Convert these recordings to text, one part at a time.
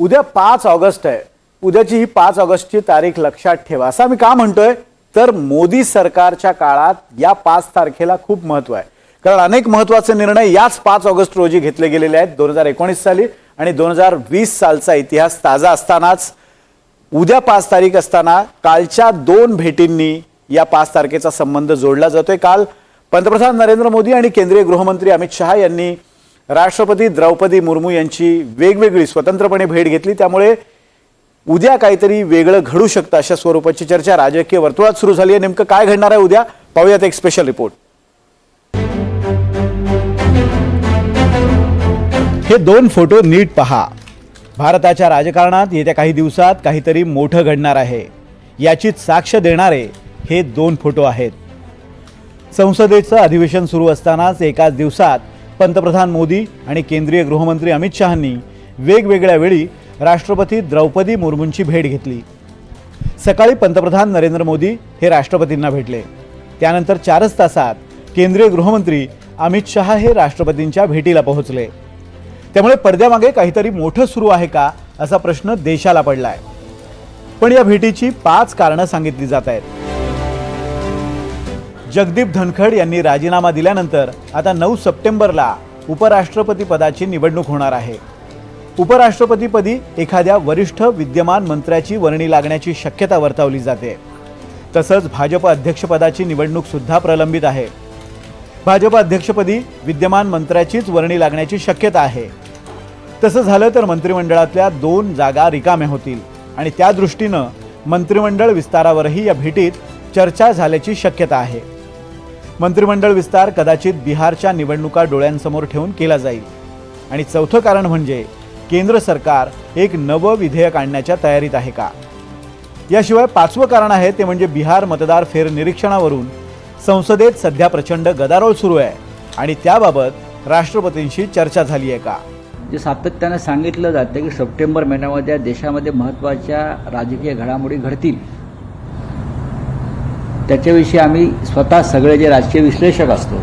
उद्या पाच ऑगस्ट आहे. उद्याची ही पाच ऑगस्टची तारीख लक्षात ठेवा. असं आम्ही का म्हणतोय? तर मोदी सरकारच्या काळात या पाच तारखेला खूप महत्त्व आहे. कारण अनेक महत्त्वाचे निर्णय याच पाच ऑगस्ट रोजी घेतले गेलेले आहेत दोन हजार एकोणीस साली आणि दोन हजार वीस सालचा इतिहास ताजा असतानाच. उद्या पाच तारीख असताना कालच्या दोन भेटींनी या पाच तारखेचा संबंध जोडला जातोय काल. पंतप्रधान नरेंद्र मोदी आणि केंद्रीय गृहमंत्री अमित शहा यांनी राष्ट्रपती द्रौपदी मुर्मू यांची वेगवेगळी स्वतंत्रपणे भेट घेतली. त्यामुळे उद्या काहीतरी वेगळं घडू शकतं अशा स्वरूपाची चर्चा राजकीय वर्तुळात सुरू झाली आहे. नेमकं काय घडणार आहे उद्या? पाहूयात एक स्पेशल रिपोर्ट हे दोन फोटो नीट पहा. भारताच्या राजकारणात येत्या काही दिवसात काहीतरी मोठं घडणार आहे. याचीच साक्ष देणारे हे दोन फोटो आहेत. संसदेचं अधिवेशन सुरू असतानाच एकाच दिवसात पंतप्रधान मोदी आणि केंद्रीय गृहमंत्री अमित शहांनी वेगवेगळ्या वेळी राष्ट्रपती द्रौपदी मुर्मूंची भेट घेतली. सकाळी पंतप्रधान नरेंद्र मोदी हे राष्ट्रपतींना भेटले. त्यानंतर चारच तासात केंद्रीय गृहमंत्री अमित शहा हे राष्ट्रपतींच्या भेटीला पोहोचले. त्यामुळे पडद्यामागे काहीतरी मोठं सुरू आहे का असा प्रश्न देशाला पडलाय. पण या भेटीची पाच कारणं सांगितली जात आहेत. जगदीप धनखड यांनी राजीनामा दिल्यानंतर आता नऊ सप्टेंबरला उपराष्ट्रपती पदाची निवडणूक होणार आहे. उपराष्ट्रपतीपदी एखाद्या वरिष्ठ विद्यमान मंत्र्याची वर्णी लागण्याची शक्यता वर्तवली जाते. तसंच भाजप अध्यक्षपदाची निवडणूक सुद्धा प्रलंबित आहे. भाजप अध्यक्षपदी विद्यमान मंत्र्याचीच वर्णी लागण्याची शक्यता आहे. तसं झालं तर मंत्रिमंडळातल्या दोन जागा रिकाम्या होतील आणि त्या दृष्टीनं मंत्रिमंडळ विस्तारावरही या भेटीत चर्चा झाल्याची शक्यता आहे. मंत्रिमंडळ विस्तार कदाचित बिहारच्या निवडणुका डोळ्यांसमोर ठेवून केला जाईल. आणि चौथं कारण म्हणजे केंद्र सरकार एक नवं विधेयक आणण्याच्या तयारीत आहे का? याशिवाय पाचवं कारण आहे ते म्हणजे बिहार मतदार फेरनिरीक्षणावरून संसदेत सध्या प्रचंड गदारोळ सुरू आहे आणि त्याबाबत राष्ट्रपतींशी चर्चा झाली आहे का? जे सातत्यानं सांगितलं जातं की सप्टेंबर महिन्यामध्ये देशामध्ये महत्त्वाच्या राजकीय घडामोडी घडतील. त्याच्याविषयी आम्ही स्वतः सगळे जे राजकीय विश्लेषक असतो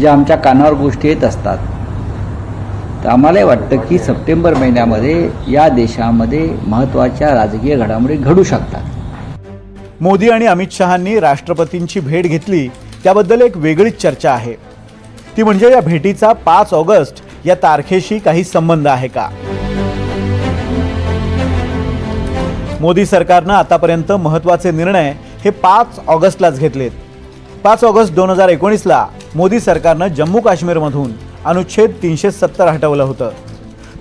जे आमच्या कानावर गोष्टी येत असतात तर आम्हालाही वाटतं की सप्टेंबर महिन्यामध्ये या देशामध्ये महत्त्वाच्या राजकीय घडामोडी घडू शकतात. मोदी आणि अमित शहांनी राष्ट्रपतींची भेट घेतली त्याबद्दल एक वेगळीच चर्चा आहे. ती म्हणजे या भेटीचा पाच ऑगस्ट या तारखेशी काही संबंध आहे का? मोदी सरकारनं आतापर्यंत महत्त्वाचे निर्णय हे पाच ऑगस्टलाच घेतलेत. पाच ऑगस्ट दोन हजार एकोणीसला मोदी सरकारनं जम्मू काश्मीरमधून अनुच्छेद तीनशे सत्तर हटवलं होतं.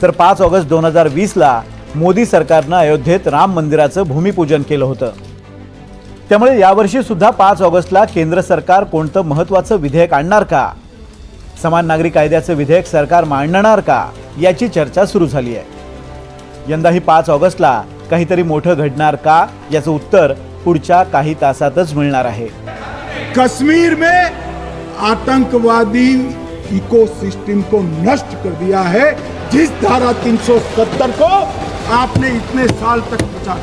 तर पाच ऑगस्ट दोन हजार वीसला मोदी सरकारनं अयोध्येत राम मंदिराचं भूमिपूजन केलं होतं. त्यामुळे यावर्षी सुद्धा पाच ऑगस्टला केंद्र सरकार कोणतं महत्त्वाचं विधेयक आणणार का? समान नागरिक कायद्याचं विधेयक सरकार मांडणार का? याची चर्चा सुरू झाली आहे यंदाही पाच ऑगस्टला काहीतरी मोठं घडणार का याचं उत्तर पुढच्या काही तासातच मिळणार आहे. कश्मीर में आतंकवादी इकोसिस्टम को नष्ट कर दिया है। जिस धारा 370 को आपने इतने साल तक बचा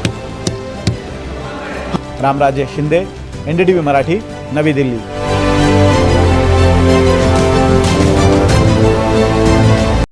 रामराजे शिंदे एनडीटीव्ही मराठी नवी दिल्ली.